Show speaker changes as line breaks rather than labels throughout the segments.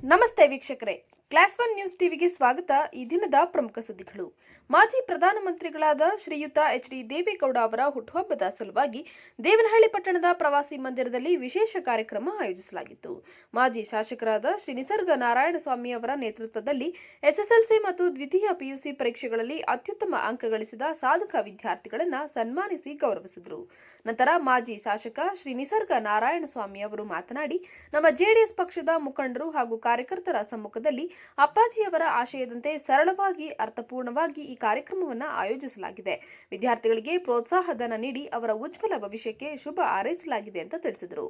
ನಮಸ್ತೆ ವೀಕ್ಷಕರೇ. Class one news ಟಿವಿಗೆ ಸ್ವಾಗತ. ಈ ದಿನದ ಪ್ರಮುಖ ಸುದ್ದಿಗಳು. ಮಾಜಿ ಪ್ರಧಾನಮಂತ್ರಿಗಳಾದ ಶ್ರೀಯುತ ಎಚ್ ಡಿ ದೇವೇಗೌಡ ಅವರ ಹುಟ್ಟುಹಬ್ಬದ ಸಲುವಾಗಿ ದೇವನಹಳ್ಳಿ ಪಟ್ಟಣದ ಪ್ರವಾಸಿ ಮಂದಿರದಲ್ಲಿ ವಿಶೇಷ ಕಾರ್ಯಕ್ರಮ ಆಯೋಜಿಸಲಾಗಿತ್ತು. ಮಾಜಿ ಶಾಸಕರಾದ ಶ್ರೀ ನಿಸರ್ಗ ನಾರಾಯಣಸ್ವಾಮಿ ಅವರ ನೇತೃತ್ವದಲ್ಲಿ ಎಸ್ಎಸ್ಎಲ್ಸಿ ಮತ್ತು ದ್ವಿತೀಯ ಪಿಯುಸಿ ಪರೀಕ್ಷೆಗಳಲ್ಲಿ ಅತ್ಯುತ್ತಮ ಅಂಕ ಗಳಿಸಿದ ಸಾಧಕ ವಿದ್ಯಾರ್ಥಿಗಳನ್ನು ಸನ್ಮಾನಿಸಿ ಗೌರವಿಸಿದರು. ನಂತರ ಮಾಜಿ ಶಾಸಕ ಶ್ರೀ ನಿಸರ್ಗ ನಾರಾಯಣಸ್ವಾಮಿ ಅವರು ಮಾತನಾಡಿ, ನಮ್ಮ ಜೆಡಿಎಸ್ ಪಕ್ಷದ ಮುಖಂಡರು ಹಾಗೂ ಕಾರ್ಯಕರ್ತರ ಸಮ್ಮುಖದಲ್ಲಿ ಅಪ್ಪಾಜಿಯವರ ಆಶಯದಂತೆ ಸರಳವಾಗಿ, ಅರ್ಥಪೂರ್ಣವಾಗಿ ಈ ಕಾರ್ಯಕ್ರಮವನ್ನು ಆಯೋಜಿಸಲಾಗಿದೆ. ವಿದ್ಯಾರ್ಥಿಗಳಿಗೆ ಪ್ರೋತ್ಸಾಹಧನ ನೀಡಿ ಅವರ ಉಜ್ವಲ ಭವಿಷ್ಯಕ್ಕೆ ಶುಭ ಹಾರೈಸಲಾಗಿದೆ ಅಂತ ತಿಳಿಸಿದರು.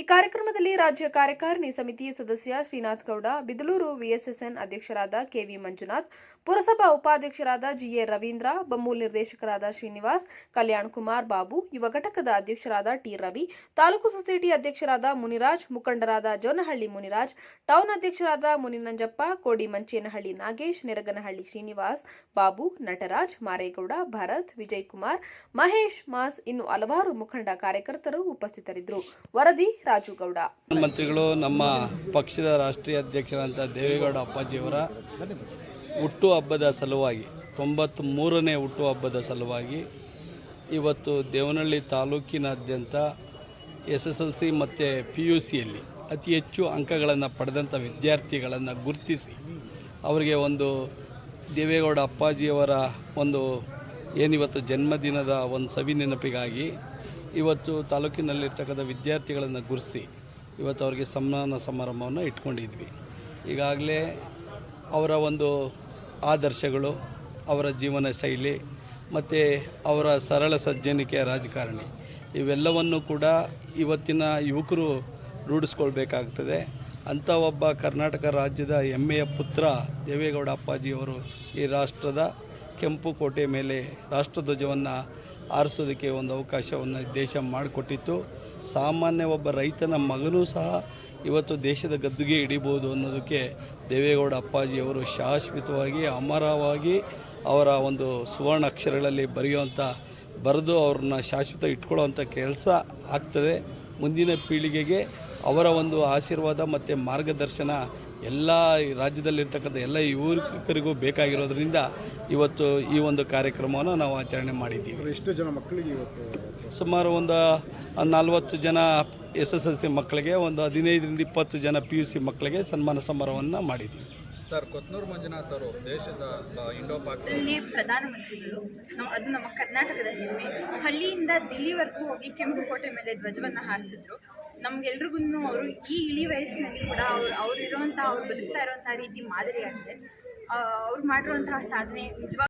ಈ ಕಾರ್ಯಕ್ರಮದಲ್ಲಿ ರಾಜ್ಯ ಕಾರ್ಯಕಾರಿಣಿ ಸಮಿತಿ ಸದಸ್ಯ ಶ್ರೀನಾಥ್ ಗೌಡ, ಬಿದಲೂರು ವಿಎಸ್ಎಸ್ಎನ್ ಅಧ್ಯಕ್ಷರಾದ ಕೆವಿ ಮಂಜುನಾಥ್, ಪುರಸಭಾ ಉಪಾಧ್ಯಕ್ಷರಾದ ಜಿಎ ರವೀಂದ್ರ ಬಮ್ಮೂಲ್ ನಿರ್ದೇಶಕರಾದ ಶ್ರೀನಿವಾಸ್, ಕಲ್ಯಾಣ್ ಕುಮಾರ್ ಬಾಬು, ಯುವ ಘಟಕದ ಅಧ್ಯಕ್ಷರಾದ ಟಿ ರವಿ, ತಾಲೂಕು ಸೊಸೈಟಿ ಅಧ್ಯಕ್ಷರಾದ ಮುನಿರಾಜ್, ಮುಖಂಡರಾದ ಜೋನಹಳ್ಳಿ ಮುನಿರಾಜ್, ಟೌನ್ ಅಧ್ಯಕ್ಷರಾದ ಮುನಿನಂಜಪ್ಪ, ಕೋಡಿ ಮಂಚೇನಹಳ್ಳಿ ನಾಗೇಶ್, ನೆರಗನಹಳ್ಳಿ ಶ್ರೀನಿವಾಸ್, ಬಾಬು, ನಟರಾಜ್, ಮಾರೇಗೌಡ, ಭರತ್, ವಿಜಯ್ ಕುಮಾರ್, ಮಹೇಶ್ ಮಾಸ್, ಇನ್ನು ಹಲವಾರು ಮುಖಂಡ ಕಾರ್ಯಕರ್ತರು ಉಪಸ್ಥಿತರಿದ್ದರು. ವರದಿ ರಾಜುಗೌಡ.
ಮಂತ್ರಿಗಳು ನಮ್ಮ ಪಕ್ಷದ ರಾಷ್ಟ್ರೀಯ ಅಧ್ಯಕ್ಷರಂತ ದೇವೇಗೌಡ ಅಪ್ಪಾಜಿಯವರ ಹುಟ್ಟುಹಬ್ಬದ ಸಲುವಾಗಿ ತೊಂಬತ್ತ್ ಮೂರನೇ ಹುಟ್ಟುಹಬ್ಬದ ಸಲುವಾಗಿ ಇವತ್ತು ದೇವನಹಳ್ಳಿ ತಾಲೂಕಿನಾದ್ಯಂತ ಎಸ್ ಎಸ್ ಎಲ್ ಸಿ ಮತ್ತು ಪಿ ಯು ಸಿಯಲ್ಲಿ ಅತಿ ಹೆಚ್ಚು ಅಂಕಗಳನ್ನು ಪಡೆದಂಥ ವಿದ್ಯಾರ್ಥಿಗಳನ್ನು ಗುರುತಿಸಿ ಅವರಿಗೆ ಒಂದು ದೇವೇಗೌಡ ಅಪ್ಪಾಜಿಯವರ ಒಂದು ಏನಿವತ್ತು ಜನ್ಮದಿನದ ಒಂದು ಸವಿ ನೆನಪಿಗಾಗಿ ಇವತ್ತು ತಾಲೂಕಿನಲ್ಲಿರ್ತಕ್ಕಂಥ ವಿದ್ಯಾರ್ಥಿಗಳನ್ನು ಗುರ್ಸಿ ಇವತ್ತು ಅವರಿಗೆ ಸಮ್ಮಾನ ಸಮಾರಂಭವನ್ನು ಇಟ್ಕೊಂಡಿದ್ವಿ. ಈಗಾಗಲೇ ಅವರ ಒಂದು ಆದರ್ಶಗಳು, ಅವರ ಜೀವನ ಶೈಲಿ ಮತ್ತು ಅವರ ಸರಳ ಸಜ್ಜನಿಕೆಯ ರಾಜಕಾರಣಿ ಇವೆಲ್ಲವನ್ನು ಕೂಡ ಇವತ್ತಿನ ಯುವಕರು ರೂಢಿಸ್ಕೊಳ್ಬೇಕಾಗ್ತದೆ. ಅಂಥ ಒಬ್ಬ ಕರ್ನಾಟಕ ರಾಜ್ಯದ ಹೆಮ್ಮೆಯ ಪುತ್ರ ದೇವೇಗೌಡ ಅಪ್ಪಾಜಿಯವರು ಈ ರಾಷ್ಟ್ರದ ಕೆಂಪು ಕೋಟೆ ಮೇಲೆ ರಾಷ್ಟ್ರಧ್ವಜವನ್ನು ಆರಿಸೋದಕ್ಕೆ ಒಂದು ಅವಕಾಶವನ್ನು ದೇಶ ಮಾಡಿಕೊಟ್ಟಿತ್ತು. ಸಾಮಾನ್ಯ ಒಬ್ಬ ರೈತನ ಮಗನೂ ಸಹ ಇವತ್ತು ದೇಶದ ಗದ್ದುಗೆ ಹಿಡಿಬೋದು ಅನ್ನೋದಕ್ಕೆ ದೇವೇಗೌಡ ಅಪ್ಪಾಜಿಯವರು ಶಾಶ್ವತವಾಗಿ, ಅಮರವಾಗಿ ಅವರ ಒಂದು ಸುವರ್ಣ ಅಕ್ಷರಗಳಲ್ಲಿ ಬರೆಯುವಂಥ, ಬರೆದು ಅವ್ರನ್ನ ಶಾಶ್ವತ ಇಟ್ಕೊಳ್ಳೋವಂಥ ಕೆಲಸ ಆಗ್ತದೆ. ಮುಂದಿನ ಪೀಳಿಗೆಗೆ ಅವರ ಒಂದು ಆಶೀರ್ವಾದ ಮತ್ತು ಮಾರ್ಗದರ್ಶನ ಎಲ್ಲ ರಾಜ್ಯದಲ್ಲಿರ್ತಕ್ಕಂಥ ಎಲ್ಲ ಯುವಕರಿಗೂ ಬೇಕಾಗಿರೋದ್ರಿಂದ ಇವತ್ತು ಈ ಒಂದು ಕಾರ್ಯಕ್ರಮವನ್ನು ನಾವು ಆಚರಣೆ ಮಾಡಿದ್ದೀವಿ.
ಎಷ್ಟು ಜನ ಮಕ್ಕಳಿಗೆ ಇವತ್ತು
ಸುಮಾರು ಒಂದು ನಲ್ವತ್ತು ಜನ ಎಸ್ ಎಸ್ ಎಲ್ ಸಿ ಮಕ್ಕಳಿಗೆ ಒಂದು ಹದಿನೈದರಿಂದ ಇಪ್ಪತ್ತು ಜನ ಪಿ ಯು ಸಿ ಮಕ್ಕಳಿಗೆ ಸನ್ಮಾನ ಸಮಾರಂಭವನ್ನು ಮಾಡಿದ್ದೀವಿ.
ಸರ್ ಕೊತ್ನೂರು ಮಂಜುನಾಥ್ ಅವರು ದೇಶದ ಇಂಡೋ ಪಾಕ್
ಇಲ್ಲಿ ಪ್ರಧಾನಮಂತ್ರಿಗಳು ನಮ್ಮ ಅದು ನಮ್ಮ ಕರ್ನಾಟಕದ ಹೆಮ್ಮೆ. ಹಳ್ಳಿಯಿಂದ ದಿಲ್ಲಿವರೆಗೂ ಹೋಗಿ ಕೆಂಪುಕೋಟೆ ಮೇಲೆ ಧ್ವಜವನ್ನು ಹಾರಿಸಿದ್ರು. ನಮ್ಗೆಲ್ರಿಗೂ ಅವರು ಈ ಇಳಿ ವಯಸ್ಸಿನಲ್ಲಿ ಕೂಡ ಅವ್ರು ಅವ್ರು ಇರೋವಂಥ ಅವ್ರು ಬದುಕ್ತಾ ಇರೋವಂಥ ರೀತಿ ಮಾದರಿಯಾಗಿದೆ. ಅವ್ರು ಮಾಡಿರುವಂತಹ ಸಾಧನೆ ನಿಜವಾಗ